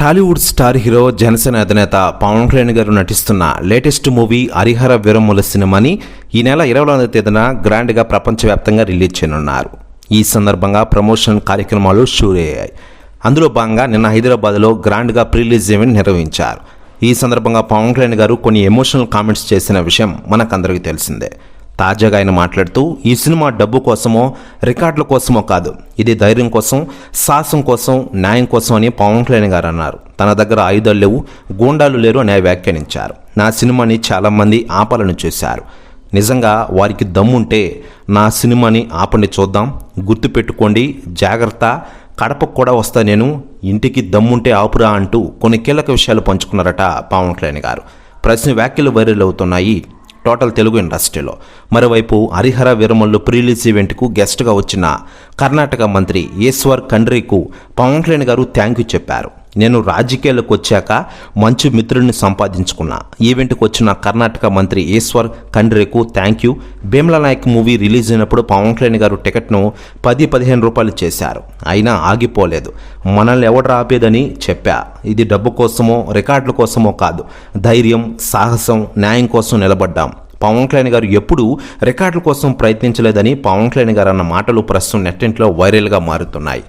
Tollywood star hero Janasena అధినేత పవన్ కళ్యాణ్ గారు నటిస్తున్న లేటెస్ట్ మూవీ హరిహర వీరముల సినిమాని ఈ నెల ఇరవై తేదీన గ్రాండ్గా ప్రపంచవ్యాప్తంగా రిలీజ్ చేయనున్నారు. ఈ సందర్భంగా ప్రమోషన్ కార్యక్రమాలు షూర్ అయ్యాయి. అందులో భాగంగా నిన్న హైదరాబాద్లో గ్రాండ్గా ప్రీలీజ్ ఈవెంట్ నిర్వహించారు. ఈ సందర్భంగా పవన్ కళ్యాణ్ గారు కొన్ని ఎమోషనల్ కామెంట్స్ చేసిన విషయం మనకందరికీ తెలిసిందే. తాజాగా ఆయన మాట్లాడుతూ ఈ సినిమా డబ్బు కోసమో రికార్డుల కోసమో కాదు. ఇది ధైర్యం కోసం సాహసం కోసం న్యాయం కోసం అని పవన్ కళ్యాణ్ గారు అన్నారు. తన దగ్గర ఆయుధాలు లేవు గూండాలు లేరు అని వ్యాఖ్యానించారు. నా సినిమాని చాలామంది ఆపాలని చూశారు. నిజంగా వారికి దమ్ముంటే నా సినిమాని ఆపండి చూద్దాం. గుర్తుపెట్టుకోండి జాగ్రత్త కడపకు కూడా వస్తా నేను. ఇంటికి దమ్ముంటే ఆపురా అంటూ కొన్ని కీలక విషయాలు పంచుకున్నారట పవన్ కళ్యాణ్ గారు. ప్రశ్న వ్యాఖ్యలు వైరల్ అవుతున్నాయి. టోటల్ తెలుగు ఇండస్ట్రీలో. మరోవైపు హరిహర వీరమల్లు ప్రీలీజ్ ఈవెంట్కు గెస్ట్గా వచ్చిన కర్ణాటక మంత్రి ఈశ్వర్ ఖండ్రేకు పవన్ కళ్యాణ్ గారు థ్యాంక్ యూ చెప్పారు. నేను రాజకీయాలకు వచ్చాక మంచి మిత్రుడిని సంపాదించుకున్నా. ఈవెంట్కి వచ్చిన కర్ణాటక మంత్రి Eshwar ఖండ్రేకు thank you Bheemla Nayak movie release అయినప్పుడు పవన్ కళ్యాణ్ గారు టికెట్ను పది పదిహేను రూపాయలు చేశారు. అయినా ఆగిపోలేదు. మనల్ని ఎవడు ఆపేదని చెప్పా. ఇది డబ్బు కోసమో రికార్డుల కోసమో కాదు. ధైర్యం సాహసం న్యాయం కోసం నిలబడ్డాం. పవన్ కళ్యాణ్ గారు ఎప్పుడూ రికార్డుల కోసం ప్రయత్నించలేదని పవన్ కళ్యాణ్ గారు అన్న మాటలు ప్రస్తుతం నెట్టింట్లో వైరల్గా మారుతున్నాయి.